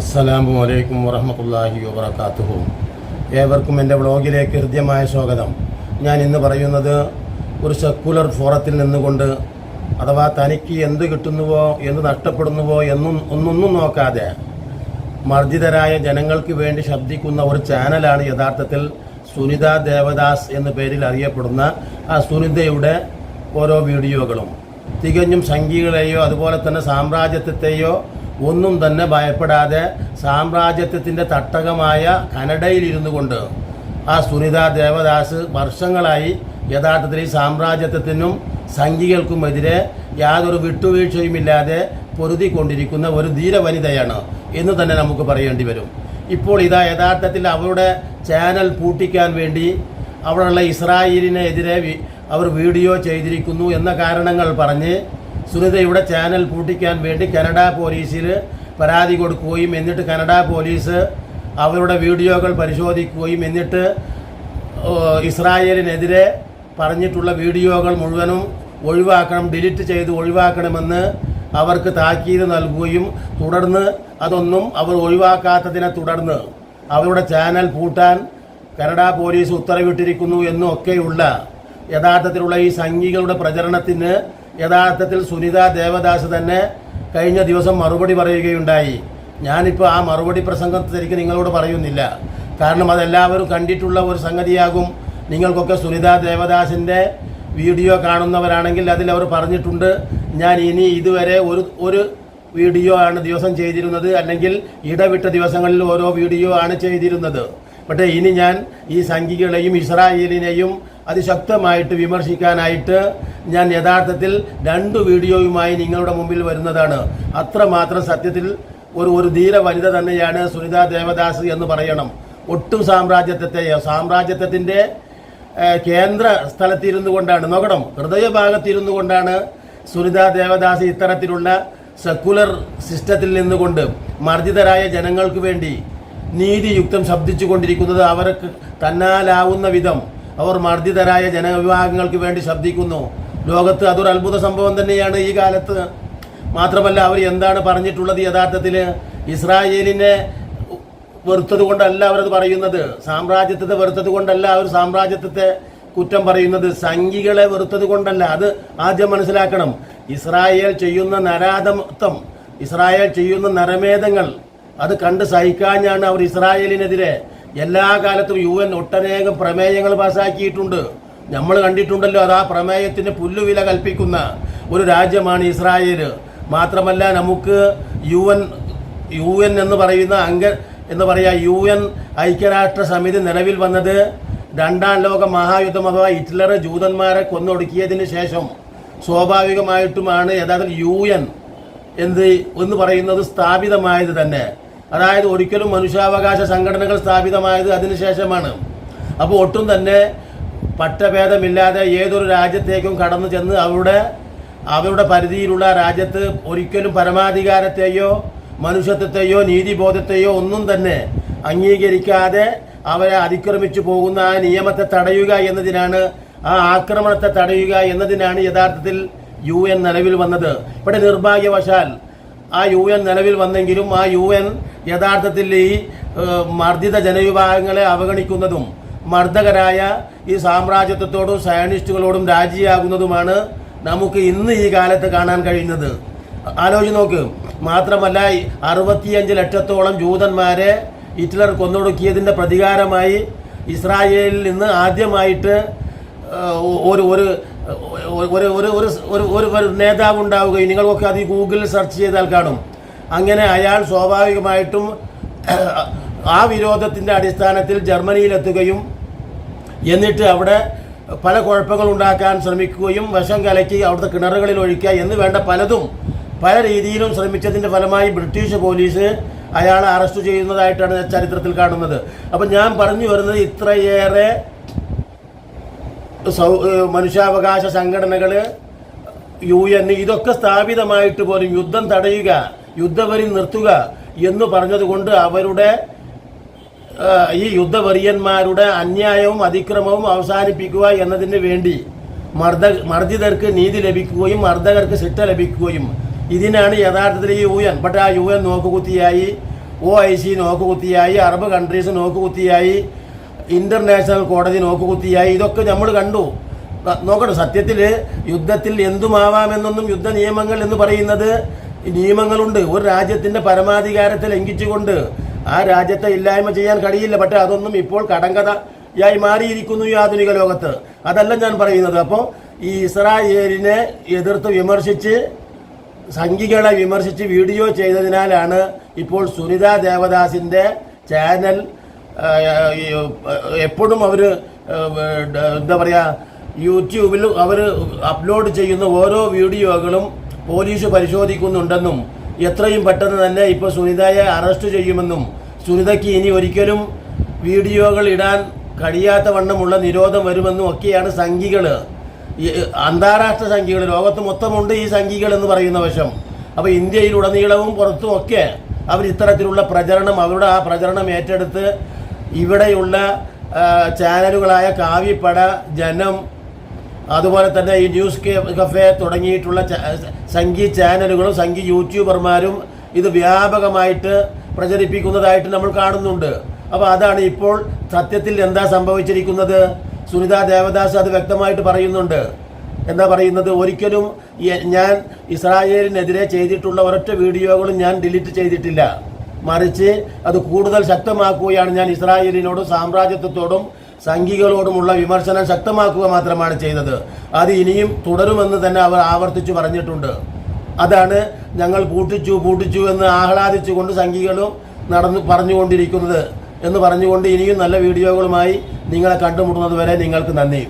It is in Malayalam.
അസ്സലാമു അലൈക്കും വറഹമത്തല്ലാഹി വബർക്കാത്തുഹു ഏവർക്കും എന്റെ വ്ളോഗിലേക്ക് ഹൃദ്യമായ സ്വാഗതം. ഞാൻ ഇന്ന് പറയുന്നത് ഒരു സെക്കുലർ ഫോറത്തിൽ നിന്നുകൊണ്ട് അഥവാ തനിക്ക് എന്ത് കിട്ടുന്നുവോ എന്ത് നഷ്ടപ്പെടുന്നുവോ എന്നും ഒന്നൊന്നും നോക്കാതെ മർജിതരായ ജനങ്ങൾക്ക് വേണ്ടി ശബ്ദിക്കുന്ന ഒരു ചാനലാണ് യഥാർത്ഥത്തിൽ സുനിത ദേവദാസ് എന്ന പേരിൽ അറിയപ്പെടുന്ന ആ സുനിതയുടെ ഓരോ വീഡിയോകളും. തികഞ്ഞും സംഖ്യകളെയോ അതുപോലെ തന്നെ സാമ്രാജ്യത്വത്തെയോ ഒന്നും തന്നെ ഭയപ്പെടാതെ സാമ്രാജ്യത്വത്തിന്റെ തട്ടകമായ കനഡയിലിരുന്നു കൊണ്ട് ആ സുനിത ദേവദാസ് വർഷങ്ങളായി യഥാർത്ഥത്തിൽ ഈ സാമ്രാജ്യത്വത്തിനും സംഘികൾക്കുമെതിരെ യാതൊരു വിട്ടുവീഴ്ചയുമില്ലാതെ പൊരുതിക്കൊണ്ടിരിക്കുന്ന ഒരു ധീര വനിതയാണ് എന്ന് തന്നെ നമുക്ക് പറയേണ്ടി വരും. ഇപ്പോൾ ഇതാ യഥാർത്ഥത്തിൽ അവരുടെ ചാനൽ പൂട്ടിക്കാൻ വേണ്ടി അവിടെയുള്ള ഇസ്രായേലിനെതിരെ അവർ വീഡിയോ ചെയ്തിരിക്കുന്നു എന്ന കാരണങ്ങൾ പറഞ്ഞ് സുനിതയുടെ ചാനൽ പൂട്ടിക്കാൻ വേണ്ടി കനഡ പോലീസിൽ പരാതി കൊടുക്കുകയും എന്നിട്ട് കനഡ പോലീസ് അവരുടെ വീഡിയോകൾ പരിശോധിക്കുകയും എന്നിട്ട് ഇസ്രായേലിനെതിരെ പറഞ്ഞിട്ടുള്ള വീഡിയോകൾ മുഴുവനും ഒഴിവാക്കണം ഡിലീറ്റ് ചെയ്ത് ഒഴിവാക്കണമെന്ന് അവർക്ക് താക്കീത് നൽകുകയും തുടർന്ന് അതൊന്നും അവർ ഒഴിവാക്കാത്തതിനെ തുടർന്ന് അവരുടെ ചാനൽ പൂട്ടാൻ കനഡ പോലീസ് ഉത്തരവിട്ടിരിക്കുന്നു എന്നും ഒക്കെയുള്ള യഥാർത്ഥത്തിലുള്ള ഈ സംഘികളുടെ പ്രചരണത്തിന് യഥാർത്ഥത്തിൽ സുനിത ദേവദാസ് തന്നെ കഴിഞ്ഞ ദിവസം മറുപടി പറയുകയുണ്ടായി. ഞാനിപ്പോൾ ആ മറുപടി പ്രസംഗം നിങ്ങളോട് പറയുന്നില്ല. കാരണം അതെല്ലാവരും കണ്ടിട്ടുള്ള ഒരു സംഗതിയാകും. നിങ്ങൾക്കൊക്കെ സുനിത ദേവദാസിന്റെ വീഡിയോ കാണുന്നവരാണെങ്കിൽ അതിൽ അവർ പറഞ്ഞിട്ടുണ്ട് ഞാൻ ഇനി ഇതുവരെ ഒരു ഒരു വീഡിയോ ആണ് ദിവസം ചെയ്തിരുന്നത് അല്ലെങ്കിൽ ഇടവിട്ട ദിവസങ്ങളിൽ ഓരോ വീഡിയോ ആണ് ചെയ്തിരുന്നത്. പക്ഷേ ഇനി ഞാൻ ഈ സംഘികളെയും ഇസ്രായേലിനെയും അതിശക്തമായിട്ട് വിമർശിക്കാനായിട്ട് ഞാൻ യഥാർത്ഥത്തിൽ രണ്ട് വീഡിയോയുമായി നിങ്ങളുടെ മുമ്പിൽ വരുന്നതാണ്. അത്രമാത്രം സത്യത്തിൽ ഒരു ഒരു ധീര വനിത തന്നെയാണ് സുനിത ദേവദാസ് എന്ന് പറയണം. ഒട്ടും സാമ്രാജ്യത്വത്തെയോ സാമ്രാജ്യത്വത്തിന്റെ കേന്ദ്ര സ്ഥലത്തിരുന്നു കൊണ്ടാണ്. നോക്കണം ഹൃദയഭാഗത്തിരുന്നു കൊണ്ടാണ് സുനിത ദേവദാസ് ഇത്തരത്തിലുള്ള സെക്കുലർ സിസ്റ്റത്തിൽ നിന്നുകൊണ്ട് മർജിതരായ ജനങ്ങൾക്ക് വേണ്ടി നീതിയുക്തം ശബ്ദിച്ചു കൊണ്ടിരിക്കുന്നത് അവർക്ക് തന്നാലാവുന്ന വിധം അവർ മർദ്ദിതരായ ജനവിഭാഗങ്ങൾക്ക് വേണ്ടി ശബ്ദിക്കുന്നു. ലോകത്ത് അതൊരു അത്ഭുത സംഭവം തന്നെയാണ് ഈ കാലത്ത്. മാത്രമല്ല അവർ എന്താണ് പറഞ്ഞിട്ടുള്ളത് യഥാർത്ഥത്തിൽ? ഇസ്രായേലിനെ വെറുത്തത് കൊണ്ടല്ല അവരത് പറയുന്നത്. സാമ്രാജ്യത്തെ വെറുത്തത് കൊണ്ടല്ല അവർ സാമ്രാജ്യത്തെ കുറ്റം പറയുന്നത്. സംഘികളെ വെറുത്തത് കൊണ്ടല്ല. അത് ആദ്യം മനസ്സിലാക്കണം. ഇസ്രായേൽ ചെയ്യുന്ന നരാധമത്വം ഇസ്രായേൽ ചെയ്യുന്ന നരമേധങ്ങൾ അത് കണ്ട് സഹിക്കാഞ്ഞാണ് അവർ ഇസ്രായേലിനെതിരെ എല്ലാ കാലത്തും യു എൻ ഒട്ടനേകം പ്രമേയങ്ങൾ പാസാക്കിയിട്ടുണ്ട്. നമ്മൾ കണ്ടിട്ടുണ്ടല്ലോ അത് ആ പ്രമേയത്തിന് പുല്ലുവില കൽപ്പിക്കുന്ന ഒരു രാജ്യമാണ് ഇസ്രായേൽ മാത്രമല്ല നമുക്ക് യു എൻ യു എൻ എന്ന് പറയുന്ന അംഗ എന്ന് പറയാ യു എൻ ഐക്യരാഷ്ട്ര സമിതി നിലവിൽ വന്നത് രണ്ടാം ലോക മഹായുദ്ധം അഥവാ ഹിറ്റ്ലർ ജൂതന്മാരെ കൊന്നൊടുക്കിയതിന് ശേഷം. സ്വാഭാവികമായിട്ടുമാണ് യഥാർത്ഥത്തിൽ യു എൻ എന്ത് എന്ന് പറയുന്നത് സ്ഥാപിതമായത് തന്നെ. അതായത് ഒരിക്കലും മനുഷ്യാവകാശ സംഘടനകൾ സ്ഥാപിതമായത് അതിനുശേഷമാണ്. അപ്പോൾ ഒട്ടും തന്നെ പട്ടഭേദമില്ലാതെ ഏതൊരു രാജ്യത്തേക്കും കടന്നു ചെന്ന് അവരുടെ അവരുടെ പരിധിയിലുള്ള രാജ്യത്ത് ഒരിക്കലും പരമാധികാരത്തെയോ മനുഷ്യത്വത്തെയോ നീതിബോധത്തെയോ ഒന്നും തന്നെ അംഗീകരിക്കാതെ അവരെ അതിക്രമിച്ചു പോകുന്ന ആ നിയമത്തെ തടയുക എന്നതിനാണ് ആ ആക്രമണത്തെ തടയുക എന്നതിനാണ് യഥാർത്ഥത്തിൽ യു എൻ നിലവിൽ വന്നത്. ഇവിടെ നിർഭാഗ്യവശാൽ ആ യു എൻ നിലവിൽ വന്നെങ്കിലും ആ യു എൻ യഥാർത്ഥത്തിൽ ഈ മർദ്ദിത ജനവിഭാഗങ്ങളെ അവഗണിക്കുന്നതും മർദ്ദകരായ ഈ സാമ്രാജ്യത്വത്തോടും സയനിസ്റ്റുകളോടും രാജിയാകുന്നതുമാണ് നമുക്ക് ഇന്ന് ഈ കാലത്ത് കാണാൻ കഴിയുന്നത്. ആലോചിച്ച് നോക്ക്. മാത്രമല്ല അറുപത്തിയഞ്ച് ലക്ഷത്തോളം ജൂതന്മാരെ ഹിറ്റ്ലർ കൊന്നൊടുക്കിയതിന്റെ പ്രതികാരമായി ഇസ്രായേലിൽ നിന്ന് ആദ്യമായിട്ട് ഒരു ഒരു ഒരു ഒരു ഒരു ഒരു നേതാവ് ഉണ്ടാവുകയും നിങ്ങൾക്കൊക്കെ അത് ഗൂഗിളിൽ സെർച്ച് ചെയ്താൽ കാണും. അങ്ങനെ അയാൾ സ്വാഭാവികമായിട്ടും ആ വിരോധത്തിന്റെ അടിസ്ഥാനത്തിൽ ജർമ്മനിയിലെത്തുകയും എന്നിട്ട് അവിടെ പല കുഴപ്പങ്ങൾ ഉണ്ടാക്കാൻ ശ്രമിക്കുകയും വിഷം കലക്കി അവിടുത്തെ കിണറുകളിൽ ഒഴിക്കുക എന്ന് വേണ്ട പലതും പല രീതിയിലും ശ്രമിച്ചതിന്റെ ഫലമായി ബ്രിട്ടീഷ് പോലീസ് അയാളെ അറസ്റ്റ് ചെയ്യുന്നതായിട്ടാണ് ചരിത്രത്തിൽ കാണുന്നത്. അപ്പം ഞാൻ പറഞ്ഞു വരുന്നത് ഇത്രയേറെ മനുഷ്യാവകാശ സംഘടനകൾ യു എൻ ഇതൊക്കെ സ്ഥാപിതമായിട്ട് പോലും യുദ്ധം തടയുക യുദ്ധവരി നിർത്തുക എന്ന് പറഞ്ഞതുകൊണ്ട് അവരുടെ ഈ യുദ്ധവെറിയന്മാരുടെ അന്യായവും അതിക്രമവും അവസാനിപ്പിക്കുക എന്നതിന് വേണ്ടി മർദ്ദ മർദ്ദിതർക്ക് നീതി ലഭിക്കുകയും മർദ്ദകർക്ക് ശിക്ഷ ലഭിക്കുകയും ഇതിനാണ് യഥാർത്ഥത്തിൽ ഈ യു എൻ പക്ഷേ ആ യു എൻ നോക്കുകുത്തിയായി ഒ ഐ സി നോക്കുകുത്തിയായി അറബ് കൺട്രീസ് നോക്കുകുത്തിയായി ഇന്റർനാഷണൽ കോടതി നോക്കുകുത്തിയായി. ഇതൊക്കെ നമ്മൾ കണ്ടു. നോക്കണം സത്യത്തിൽ യുദ്ധത്തിൽ എന്തുമാവാമെന്നൊന്നും യുദ്ധ നിയമങ്ങൾ എന്ന് പറയുന്നത് നിയമങ്ങളുണ്ട്. ഒരു രാജ്യത്തിന്റെ പരമാധികാരത്തെ ലംഘിച്ചുകൊണ്ട് ആ രാജ്യത്തെ ഇല്ലായ്മ ചെയ്യാൻ കഴിയില്ല. പക്ഷെ അതൊന്നും ഇപ്പോൾ കടങ്കഥയായി മാറിയിരിക്കുന്നു ഈ ആധുനിക ലോകത്ത്. അതല്ല ഞാൻ പറയുന്നത്. അപ്പോൾ ഈ ഇസ്രായേലിനെ എതിർത്ത് വിമർശിച്ച് സംഘികളെ വിമർശിച്ച് വീഡിയോ ചെയ്തതിനാലാണ് ഇപ്പോൾ സുനിത ദേവദാസിന്റെ ചാനൽ എപ്പോഴും അവർ എന്താ പറയുക യൂട്യൂബിൽ അവർ അപ്ലോഡ് ചെയ്യുന്ന ഓരോ വീഡിയോകളും പോലീസ് പരിശോധിക്കുന്നുണ്ടെന്നും എത്രയും പെട്ടെന്ന് തന്നെ ഇപ്പോൾ സുനിതയെ അറസ്റ്റ് ചെയ്യുമെന്നും സുനിതയ്ക്ക് ഇനി ഒരിക്കലും വീഡിയോകൾ ഇടാൻ കഴിയാത്ത വണ്ണമുള്ള നിരോധം വരുമെന്നും ഒക്കെയാണ് സംഘികൾ അന്താരാഷ്ട്ര സംഖ്യകൾ ലോകത്ത് മൊത്തമുണ്ട് ഈ സംഖ്യകൾ എന്ന് പറയുന്ന വശം. അപ്പോൾ ഇന്ത്യയിലുടനീളവും പുറത്തും ഒക്കെ അവർ ഇത്തരത്തിലുള്ള പ്രചരണം അവരുടെ ആ പ്രചരണം ഏറ്റെടുത്ത് ഇവിടെയുള്ള ചാനലുകളായ കാവ്യപ്പട ജനം അതുപോലെ തന്നെ ഈ ന്യൂസ് കഫേ തുടങ്ങിയിട്ടുള്ള സംഗീ ചാനലുകളും സംഗീ യൂട്യൂബർമാരും ഇത് വ്യാപകമായിട്ട് പ്രചരിപ്പിക്കുന്നതായിട്ട് നമ്മൾ കാണുന്നുണ്ട്. അപ്പോൾ അതാണ് ഇപ്പോൾ സത്യത്തിൽ എന്താ സംഭവിച്ചിരിക്കുന്നത്? സുനിത ദേവദാസ് അത് വ്യക്തമായിട്ട് പറയുന്നുണ്ട്. എന്താ പറയുന്നത്? ഒരിക്കലും ഞാൻ ഇസ്രായേലിനെതിരെ ചെയ്തിട്ടുള്ള ഒരൊറ്റ വീഡിയോകളും ഞാൻ ഡിലീറ്റ് ചെയ്തിട്ടില്ല. മറിച്ച് അത് കൂടുതൽ ശക്തമാക്കുകയാണ് ഞാൻ ഇസ്രായേലിനോടും സാമ്രാജ്യത്വത്തോടും സംഘികളോടുമുള്ള വിമർശനം ശക്തമാക്കുക മാത്രമാണ് ചെയ്തത്. അത് ഇനിയും തുടരുമെന്ന് തന്നെ അവർ ആവർത്തിച്ചു പറഞ്ഞിട്ടുണ്ട്. അതാണ് ഞങ്ങൾ പൂട്ടിച്ചു പൂട്ടിച്ചു എന്ന് ആഹ്ലാദിച്ചുകൊണ്ട് സംഘികളും നടന്നു പറഞ്ഞുകൊണ്ടിരിക്കുന്നത്. എന്ന് പറഞ്ഞുകൊണ്ട് ഇനിയും നല്ല വീഡിയോകളുമായി നിങ്ങളെ കണ്ടുമുട്ടുന്നത് വരെ നിങ്ങൾക്ക് നന്ദി.